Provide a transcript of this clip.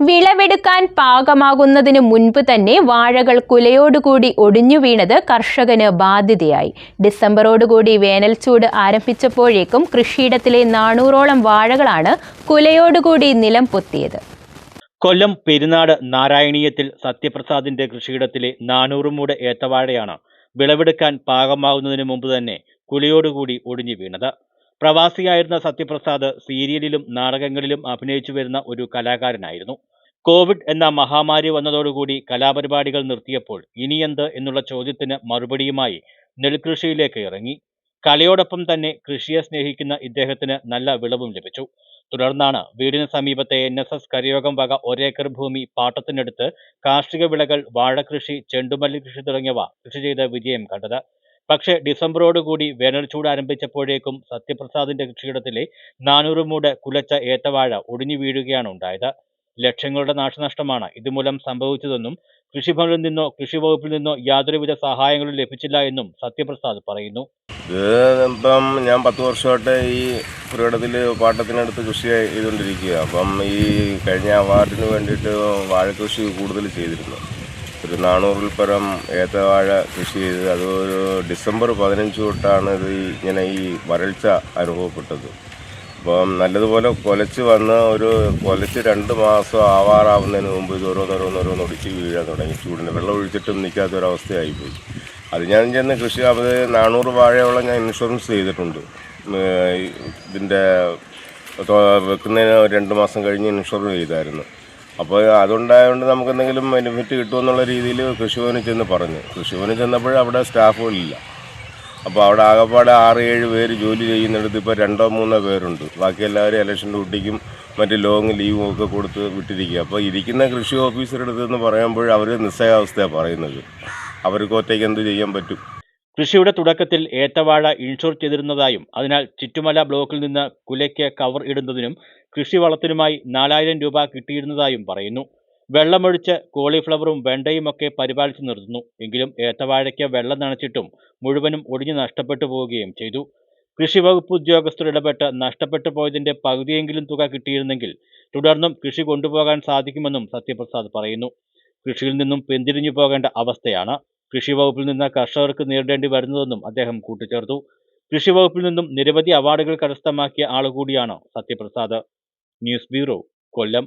വിളവെടുക്കാൻ പാകമാകുന്നതിന് മുൻപ് തന്നെ വാഴകൾ കുലയോടുകൂടി ഒടിഞ്ഞു വീണത് കർഷകന് ബാധ്യതയായി. ഡിസംബറോടുകൂടി വേനൽച്ചൂട് ആരംഭിച്ചപ്പോഴേക്കും കൃഷിയിടത്തിലെ നാനൂറോളം വാഴകളാണ് കുലയോടുകൂടി നിലം പൊത്തിയത്. കൊല്ലം പെരുന്നാട് നാരായണീയത്തിൽ സത്യപ്രസാദിന്റെ കൃഷിയിടത്തിലെ നാനൂറ് മൂട് ഏത്തവാഴയാണ് വിളവെടുക്കാൻ പാകമാകുന്നതിന് മുമ്പ് തന്നെ കുലയോടുകൂടി ഒടിഞ്ഞു വീണത്. പ്രവാസിയായിരുന്ന സത്യപ്രസാദ് സീരിയലിലും നാടകങ്ങളിലും അഭിനയിച്ചു വരുന്ന ഒരു കലാകാരനായിരുന്നു. കോവിഡ് എന്ന മഹാമാരി വന്നതോടുകൂടി കലാപരിപാടികൾ നിർത്തിയപ്പോൾ ഇനിയെന്ത് എന്നുള്ള ചോദ്യത്തിന് മറുപടിയുമായി നെൽകൃഷിയിലേക്ക് ഇറങ്ങി. കലയോടൊപ്പം തന്നെ കൃഷിയെ സ്നേഹിക്കുന്ന ഇദ്ദേഹത്തിന് നല്ല വിളവും ലഭിച്ചു. തുടർന്നാണ് വീടിന് സമീപത്തെ എൻ എസ് എസ് കരയോഗം വക ഒരേക്കർ ഭൂമി പാട്ടത്തിനെടുത്ത് കാർഷിക വിളകൾ വാഴകൃഷി ചെണ്ടുമല്ലി കൃഷി തുടങ്ങിയവ കൃഷി ചെയ്ത് വിജയം കണ്ടത്. പക്ഷേ ഡിസംബറോടുകൂടി വേനൽച്ചൂട് ആരംഭിച്ചപ്പോഴേക്കും സത്യപ്രസാദിന്റെ കൃഷിയിടത്തിലെ നാനൂറ് മൂട് കുലച്ച ഏത്തവാഴ ഒടിഞ്ഞു വീഴുകയാണ് ഉണ്ടായത്. ലക്ഷങ്ങളുടെ നാശനഷ്ടമാണ്. ഇതുമൂലം സംഭവിച്ചതെന്നും കൃഷിഭവനിൽ നിന്നോ കൃഷി വകുപ്പിൽ നിന്നോ യാതൊരുവിധ സഹായങ്ങളും ലഭിച്ചില്ല എന്നും സത്യപ്രസാദ് പറയുന്നു. ഇപ്പം ഞാൻ പത്ത് വർഷമായിട്ട് ഈ പുരയിടത്തിൽ പാട്ടത്തിനടുത്ത് കൃഷി ചെയ്തുകൊണ്ടിരിക്കുക അപ്പം ഈ കഴിഞ്ഞ അവാർഡിന് വേണ്ടിയിട്ട് കൃഷി കൂടുതൽ ചെയ്തിരുന്നു. ഒരു നാനൂറിൽ പരം ഏത്തവാഴ കൃഷി ചെയ്ത് അത് ഒരു ഡിസംബർ പതിനഞ്ച് തൊട്ടാണ് ഇത് ഇങ്ങനെ ഈ വരൾച്ച അനുഭവപ്പെട്ടത്. അപ്പം നല്ലതുപോലെ കൊലച്ച് വന്ന് ഒരു കൊലച്ച് രണ്ട് മാസം ആവാറാവുന്നതിന് മുമ്പ് ഇത് ഓരോന്നോരോന്നോരോന്ന് ഒടിച്ച് വീഴാൻ തുടങ്ങി. ചൂടിന് വെള്ളം ഒഴിച്ചിട്ടും നിൽക്കാത്തൊരവസ്ഥയായിപ്പോയി അത് ഞാൻ ചെന്ന് കൃഷി അത് നാനൂറ് വാഴയോളം ഞാൻ ഇൻഷുറൻസ് ചെയ്തിട്ടുണ്ട്. ഇതിന്റെ വെക്കുന്നതിന് രണ്ട് മാസം കഴിഞ്ഞ് ഇൻഷുറൻസ് ചെയ്തായിരുന്നു. അപ്പോൾ അതുണ്ടായതുകൊണ്ട് നമുക്ക് എന്തെങ്കിലും ബെനിഫിറ്റ് കിട്ടുമെന്നുള്ള രീതിയിൽ കൃഷിഭവനിൽ ചെന്ന് പറഞ്ഞു. കൃഷിഭവനിൽ ചെന്നപ്പോൾ അവിടെ സ്റ്റാഫുകളില്ല. അപ്പോൾ അവിടെ ആകെപ്പാടെ ആറ് ഏഴ് പേര് ജോലി ചെയ്യുന്നിടത്ത് ഇപ്പോൾ രണ്ടോ മൂന്നോ പേരുണ്ട്. ബാക്കി എല്ലാവരും ഇലക്ഷൻ ഡ്യൂട്ടിക്കും മറ്റ് ലോങ് ലീവും ഒക്കെ കൊടുത്ത് വിട്ടിരിക്കുക. അപ്പോൾ ഇരിക്കുന്ന കൃഷി ഓഫീസറുടെ അടുത്ത് എന്ന് പറയുമ്പോൾ അവർ നിസ്സഹാവസ്ഥയാണ് പറയുന്നത്. അവർക്ക് ഒറ്റയ്ക്ക് എന്ത് ചെയ്യാൻ പറ്റും? കൃഷിയുടെ തുടക്കത്തിൽ ഏത്തവാഴ ഇൻഷുർ ചെയ്തിരുന്നതായും അതിനാൽ ചുറ്റുമല ബ്ലോക്കിൽ നിന്ന് കുലയ്ക്ക് കവർ ഇടുന്നതിനും കൃഷി വളത്തിനുമായി നാലായിരം രൂപ കിട്ടിയിരുന്നതായും പറയുന്നു. വെള്ളമൊഴിച്ച് കോളിഫ്ലവറും വെണ്ടയും ഒക്കെ പരിപാലിച്ചു നിർത്തുന്നു. എങ്കിലും ഏത്തവാഴയ്ക്ക് വെള്ളം നനച്ചിട്ടും മുഴുവനും ഒടിഞ്ഞു നഷ്ടപ്പെട്ടു പോവുകയും ചെയ്തു. കൃഷി വകുപ്പ് ഉദ്യോഗസ്ഥർ ഇടപെട്ട് നഷ്ടപ്പെട്ടു പോയതിന്റെ പകുതിയെങ്കിലും തുക കിട്ടിയിരുന്നെങ്കിൽ തുടർന്നും കൃഷി കൊണ്ടുപോകാൻ സാധിക്കുമെന്നും സത്യപ്രസാദ് പറയുന്നു. കൃഷിയിൽ നിന്നും പിന്തിരിഞ്ഞു പോകേണ്ട അവസ്ഥയാണ് കൃഷി വകുപ്പിൽ നിന്ന് കർഷകർക്ക് നേരിടേണ്ടി വരുന്നതെന്നും അദ്ദേഹം കൂട്ടിച്ചേർത്തു. കൃഷി വകുപ്പിൽ നിന്നും നിരവധി അവാർഡുകൾ കരസ്ഥമാക്കിയ ആളുകൂടിയാണ് സത്യപ്രസാദ്. ന്യൂസ് ബ്യൂറോ കൊല്ലം.